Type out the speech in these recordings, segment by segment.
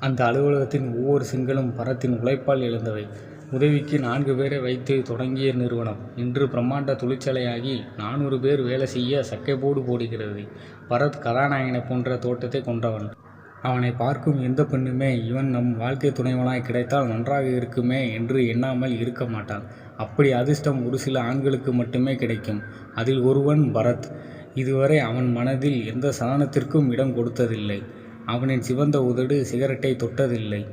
அந்த அலுவலகத்தின் ஒவ்வொரு செங்கலும் பரத்தின் உழைப்பால் எழுந்தவை. உதவிக்கு நான்கு பேரை வைத்து தொடங்கிய நிறுவனம் இன்று பிரம்மாண்ட தொழிற்சாலையாகி நானூறு பேர் வேலை செய்ய சக்கைபோடு போடுகிறது. பரத் கதாநாயகனை போன்ற தோட்டத்தை கொண்டவன். அவனை பார்க்கும் எந்த பெண்ணுமே இவன் நம் வாழ்க்கை துணைவனாய் கிடைத்தால் நன்றாக இருக்குமே என்று எண்ணாமல் இருக்க மாட்டான் அப்படி அதிர்ஷ்டம் ஒரு சில ஆண்களுக்கு மட்டுமே கிடைக்கும். அதில் ஒருவன் பரத். இதுவரை அவன் மனதில் எந்த சலனத்திற்கும் இடம் கொடுத்ததில்லை. அவனின் சிவந்த உதடு சிகரெட்டைத் தொட்டதில்லை.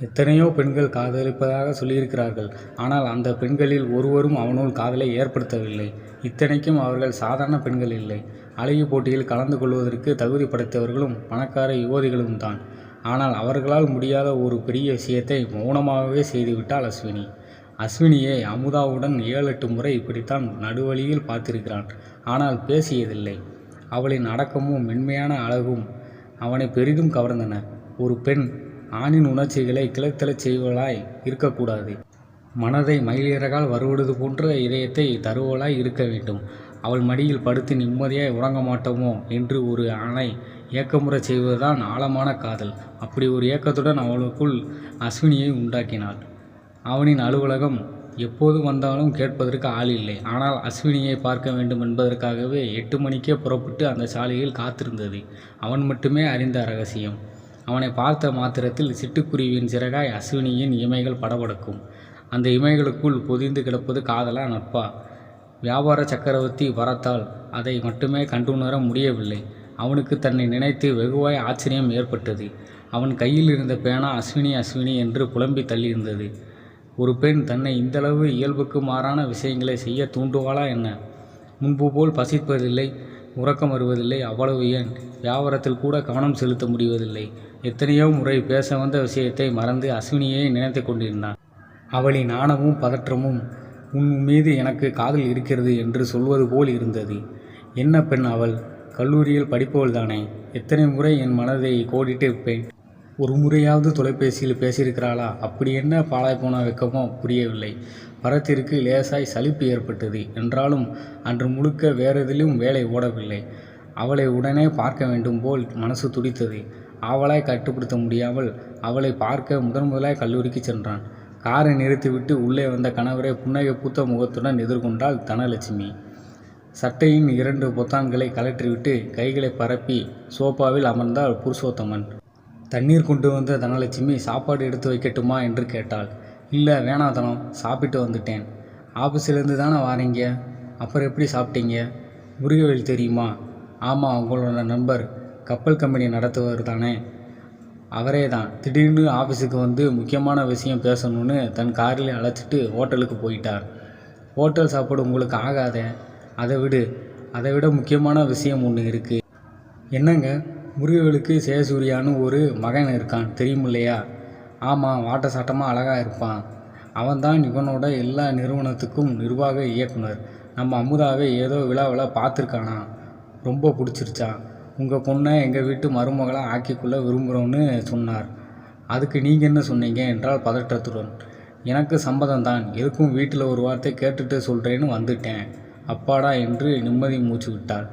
எத்தனையோ பெண்கள் காதலிப்பதாக சொல்லியிருக்கிறார்கள். ஆனால் அந்த பெண்களில் ஒருவரும் அவனுள் காதலை ஏற்படுத்தவில்லை. இத்தனைக்கும் அவர்கள் சாதாரண பெண்கள் இல்லை. அழகி போட்டியில் கலந்து கொள்வதற்கு தகுதி படைத்தவர்களும் பணக்கார யுவதிகளும்தான். ஆனால் அவர்களால் முடியாத ஒரு பெரிய விஷயத்தை மௌனமாகவே செய்துவிட்டாள் அஸ்வினி. அஸ்வினியை அமுதாவுடன் ஏழெட்டு முறை இப்படித்தான் நடுவழியில் பார்த்திருக்கிறான். ஆனால் பேசியதில்லை. அவளின் அடக்கமும் மென்மையான அழகும் அவனை பெரிதும் கவர்ந்தன. ஒரு பெண் ஆணின் உணர்ச்சிகளை கிளத்தலச் செய்வளாய் இருக்கக்கூடாது. மனதை மயிலிறகால் வருடுவது போன்ற இதயத்தை தருவோளாய் இருக்க வேண்டும். அவள் மடியில் படுத்து நிம்மதியாய் உறங்க மாட்டோமோ என்று ஒரு ஆணை ஏக்கமுறை செய்வதுதான் ஆழமான காதல். அப்படி ஒரு ஏக்கத்துடன் அவளுக்குள் அஸ்வினியை உண்டாக்கினாள். அவனின் அலுவலகம். எப்போது வந்தாலும் கேட்பதற்கு ஆள் இல்லை. ஆனால் அஸ்வினியை பார்க்க வேண்டும் என்பதற்காகவே எட்டு மணிக்கே புறப்பட்டு அந்த சாலையில் காத்திருந்தது அவன் மட்டுமே அறிந்த ரகசியம். அவனை பார்த்த மாத்திரத்தில் சிட்டுக்குருவியின் சிறகாய் அஸ்வினியின் இமைகள் படபடக்கும். அந்த இமைகளுக்குள் பொதிந்து கிடப்பது காதலா நட்பா? வியாபார சக்கரவர்த்தி வரத்தால் அதை மட்டுமே கண்டுணர முடியவில்லை. அவனுக்கு தன்னை நினைத்து வெகுவாய் ஆச்சரியம் ஏற்பட்டது. அவன் கையில் இருந்த பேனா அஸ்வினி அஸ்வினி என்று புலம்பித் தள்ளியிருந்தது. ஒரு பெண் தன்னை இந்தளவு இயல்புக்கு மாறான விஷயங்களை செய்ய தூண்டுவாளா என்ன? முன்பு போல் பசிப்பதில்லை. உறக்கம் வருவதில்லை. அவ்வளவு ஏன், வியாபாரத்தில் கூட கவனம் செலுத்த முடிவதில்லை. எத்தனையோ முறை பேச வந்த விஷயத்தை மறந்து அஸ்வினியை நினைத்துக் கொண்டிருந்தான். அவளின் நாணமும் பதற்றமும் உன் மீது எனக்கு காதல் இருக்கிறது என்று சொல்வது போல் இருந்தது. என்ன பெண் அவள்? கல்லூரியில் படிப்பவள்தானே. எத்தனை முறை என் மனதை கோடிட்டு இருப்பேன் ஒரு முறையாவது தொலைபேசியில் பேசியிருக்கிறாளா? அப்படி என்ன பாழாய்ப்போன வெக்கமோ புரியவில்லை. பரத்திற்கு லேசாய் சலிப்பு ஏற்பட்டது. என்றாலும் அன்று முழுக்க வேறெதிலும் வேலை ஓடவில்லை. அவளை உடனே பார்க்க வேண்டும் போல் மனசு துடித்தது. ஆவலைக் கட்டுப்படுத்த முடியாமல் அவளை பார்க்க முதன் முதலாய் கல்லூரிக்கு சென்றான். காரை நிறுத்திவிட்டு உள்ளே வந்த கணவரை புன்னகை பூத்த முகத்துடன் எதிர்கொண்டாள் தனலட்சுமி. சட்டையின் இரண்டு பொத்தான்களை கழற்றிவிட்டு கைகளைப் பரப்பி சோபாவில் அமர்ந்தார் புருஷோத்தமன். தண்ணீர் கொண்டு வந்த தனலட்சுமி சாப்பாடு எடுத்து வைக்கட்டுமா? என்று கேட்டாள். இல்லை வேணாம் தனம். சாப்பிட்டு வந்துட்டேன். ஆபீஸ்லேருந்து தானே வாரீங்க. அப்புறம் எப்படி சாப்பிட்டீங்க? முருகவேல் தெரியுமா? ஆமாம் உங்களோட நண்பர். கப்பல் கம்பெனி அவரே தான் திடீர்னு ஆஃபீஸுக்கு வந்து முக்கியமான விஷயம் பேசணும்னு தன் காரில் அழைச்சிட்டு ஹோட்டலுக்கு போயிட்டார். ஹோட்டல் சாப்பாடு உங்களுக்கு ஆகாதே. அதை விடு. அதை விட முக்கியமான விஷயம் ஒன்று இருக்குது என்னங்க? முருகவேலுக்கு ஜெயசூர்யான்னு ஒரு மகன் இருக்கான் தெரியுமில்லையா? வாட்ட சாட்டமாக அழகா இருப்பான். அவன்தான் இவனோட எல்லா நிறுவனத்துக்கும் நிர்வாக இயக்குனர். நம்ம அமுதாவை ஏதோ விழாவில் பார்த்துருக்கானா ரொம்ப பிடிச்சிருச்சான் உங்கள் பொண்ணை எங்கள் வீட்டு மருமகளாக ஆக்கிக்கொள்ள விரும்புகிறோன்னு சொன்னார். அதுக்கு நீங்கள் என்ன சொன்னீங்க? என்றால் பதற்றத்துடன். எனக்கு சம்மதம்தான். எதுக்கும் வீட்டில் ஒரு வார்த்தை கேட்டுட்டு சொல்கிறேன்னு வந்துட்டேன். அப்பாடா என்று நிம்மதி மூச்சு விட்டாள்.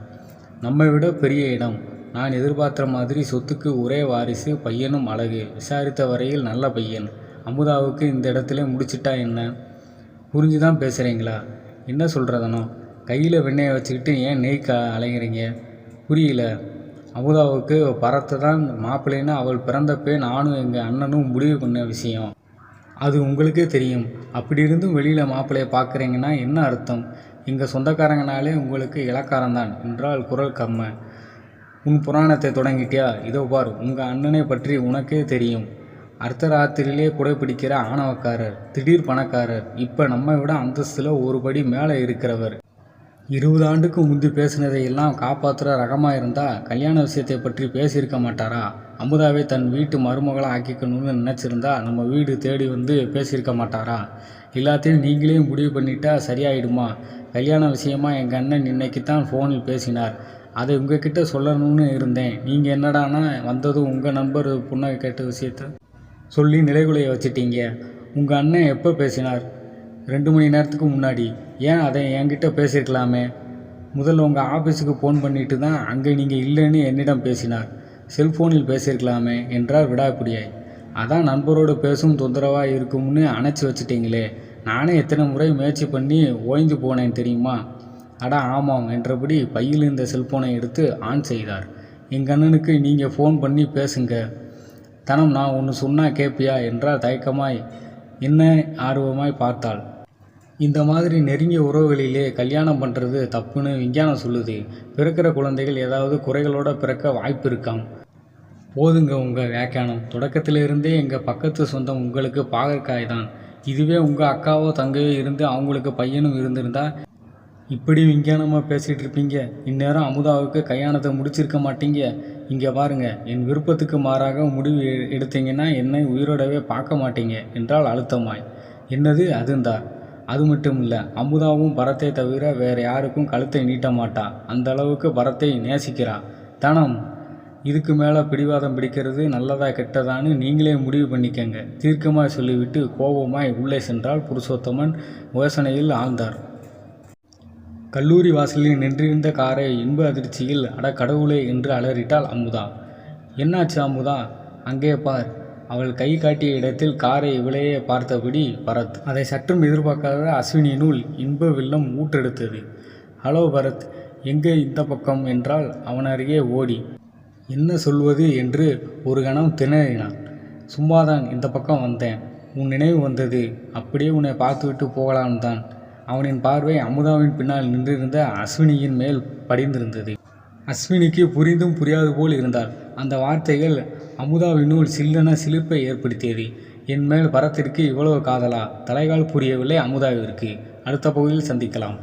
நம்மைவிட பெரிய இடம். நான் எதிர்பார்த்த மாதிரி சொத்துக்கு ஒரே வாரிசு. பையனும் அழகு. விசாரித்த வரையில் நல்ல பையன். அமுதாவுக்கு இந்த இடத்துல முடிச்சிட்டா என்ன? புரிஞ்சு தான் பேசுகிறீங்களா என்ன சொல்கிறதனோ கையில் கையில வச்சுக்கிட்டு ஏன் நெய்க்க அலைகிறீங்க புரியல. அமுதாவுக்கு பரத்தான் மாப்பிள்ளைன்னு அவள் பிறந்தப்பே நானும் எங்கள் அண்ணனும் முடிவு பண்ண விஷயம். அது உங்களுக்கே தெரியும். அப்படி இருந்தும் வெளியில் மாப்பிள்ளையை பார்க்குறீங்கன்னா என்ன அர்த்தம்? எங்கள் சொந்தக்காரங்கனாலே உங்களுக்கு இலக்காரம்தான் என்றால் குரல் கம்மை உன் புராணத்தை தொடங்கிட்டியா? இதோ பார் உங்கள் அண்ணனை பற்றி உனக்கே தெரியும். அர்த்தராத்திரியிலே குடைப்பிடிக்கிற ஆணவக்காரர். திடீர் பணக்காரர். இப்போ நம்ம விட அந்தஸ்தில் ஒரு படி மேலே இருக்கிறவர். இருபது ஆண்டுக்கு முந்தி பேசினதையெல்லாம் காப்பாற்றுற ரகமாக இருந்தால் கல்யாண விஷயத்தைப் பற்றி பேசியிருக்க மாட்டாரா? அமுதாவை தன் வீட்டு மருமகளாக ஆக்கிக்கணும்னு நினச்சிருந்தா நம்ம வீடு தேடி வந்து பேசியிருக்க மாட்டாரா? எல்லாத்தையும் நீங்களே முடிவு பண்ணிட்டா சரியாயிடுமா? கல்யாண விஷயமா எங்கள் அண்ணன் இன்னைக்கு தான் ஃபோனில் பேசினார். அதை உங்ககிட்ட சொல்லணும்னு இருந்தேன். நீங்கள் என்னடானா வந்ததும் உங்கள் நண்பர் பொண்ணை கேட்ட விஷயத்த சொல்லி நிலைகுலைய வச்சிட்டீங்க. உங்கள் அண்ணன் எப்போ பேசினார்? ரெண்டு மணி நேரத்துக்கு முன்னாடி. ஏன் அதை என்கிட்ட பேசியிருக்கலாமே. முதல்ல உங்கள் ஆஃபீஸுக்கு ஃபோன் பண்ணிட்டு தான் அங்கே நீங்கள் இல்லைன்னு என்னிடம் பேசினார். செல்ஃபோனில் பேசியிருக்கலாமே என்றார் விடாப்பிடியாய். அதான் நண்பரோடு பேசும் தொந்தரவாக இருக்கும்னு அணைச்சி வச்சிட்டிங்களே நானே எத்தனை முறை முயற்சி பண்ணி ஓய்ந்து போனேன் தெரியுமா அடா ஆமாம் என்றபடி பையில் இருந்த செல்போனை எடுத்து ஆன் செய்தார். எங்கள் அண்ணனுக்கு நீங்கள் ஃபோன் பண்ணி பேசுங்க. தனம் நான் ஒன்று சொன்னால் கேட்பியா என்றால் தயக்கமாய் என்ன ஆர்வமாய் பார்த்தாள். இந்த மாதிரி நெருங்கிய உறவுகளிலே கல்யாணம் பண்ணுறது தப்புன்னு விஞ்ஞானம் சொல்லுது. பிறக்கிற குழந்தைகள் ஏதாவது குறைகளோடு பிறக்க வாய்ப்பு இருக்காம். போதுங்க உங்கள் வியாக்கியானம். தொடக்கத்திலிருந்தே எங்கள் பக்கத்து சொந்தம் உங்களுக்கு பாகற்காய் தான். இதுவே உங்கள் அக்காவோ தங்கையோ இருந்து அவங்களுக்கு பையனும் இருந்திருந்தால் இப்படி விஞ்ஞானமாக பேசிகிட்டு இருப்பீங்க. இந்நேரம் அமுதாவுக்கு கல்யாணத்தை முடிச்சிருக்க மாட்டீங்க. இங்கே பாருங்க என் விருப்பத்துக்கு மாறாக முடிவு எடுத்தீங்கன்னா என்னை உயிரோடவே பார்க்க மாட்டீங்க என்றால் அழுத்தமாய். என்னது? அதுந்தா. அது மட்டும் இல்லை அமுதாவும் பரத்தை தவிர வேறு யாருக்கும் கழுத்தை நீட்ட மாட்டா. அந்த அளவுக்கு பரத்தை நேசிக்கிறா. தனம். இதுக்கு மேலே பிடிவாதம் பிடிக்கிறது நல்லதா கெட்டதான்னு நீங்களே முடிவு பண்ணிக்கங்க. தீர்க்கமாய் சொல்லிவிட்டு கோபமாய் உள்ளே சென்றால் புருஷோத்தமன் யோசனையில் ஆழ்ந்தார். கல்லூரி வாசலில் நின்றிருந்த காரை இன்ப அதிர்ச்சியில் அட கடவுளே என்று அலறிட்டாள் அமுதா. என்னாச்சு அமுதா? அங்கே பார். அவள் கை காட்டிய இடத்தில் காரை இவளையே பார்த்தபடி பரத். அதை சற்றும் எதிர்பார்க்காத அஸ்வினியினுள் இன்ப வெள்ளம் ஊற்றெடுத்தது. ஹலோ பரத் எங்கே இந்த பக்கம்? என்றால் அவன் அருகே ஓடி. என்ன சொல்வது? என்று ஒரு கணம் திணறினான். சும்மாதான் இந்த பக்கம் வந்தேன். உன் நினைவு வந்தது. அப்படியே உன்னை பார்த்துவிட்டு போகலாம் தான் அவனின் பார்வை அமுதாவின் பின்னால் நின்றிருந்த அஸ்வினியின் மேல் படிந்திருந்தது. அஸ்வினிக்கு புரிந்தும் புரியாது போல் இருந்தாள். அந்த வார்த்தைகள் அமுதாவினுள் சில்லென சிலிர்ப்பை ஏற்படுத்தியது. என் மேல் பரத்திற்கு இவ்வளவு காதலா? தலைகால் புரியவில்லை அமுதாவிற்கு. அடுத்த பகுதியில் சந்திக்கலாம்.